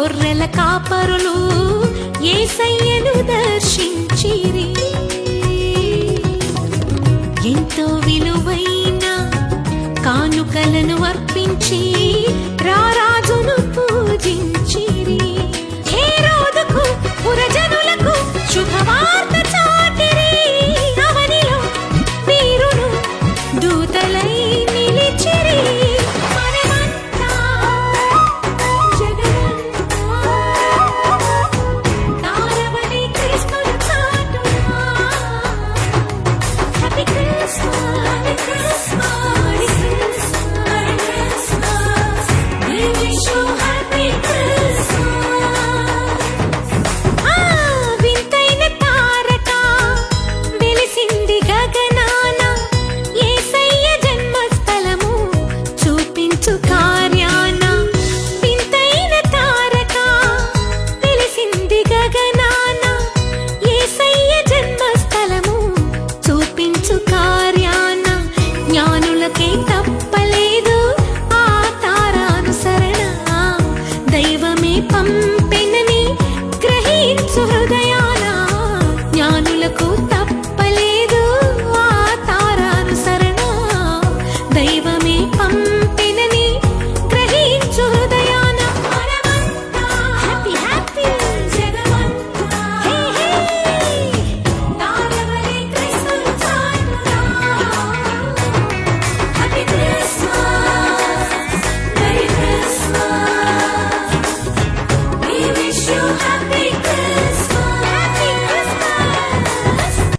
గొర్రెల కాపరులు ఏసయ్యను దర్శించిరి. ఎంతో విలువైన కానుకలను అర్పించి సుహృదయాల జ్ఞానులకు తా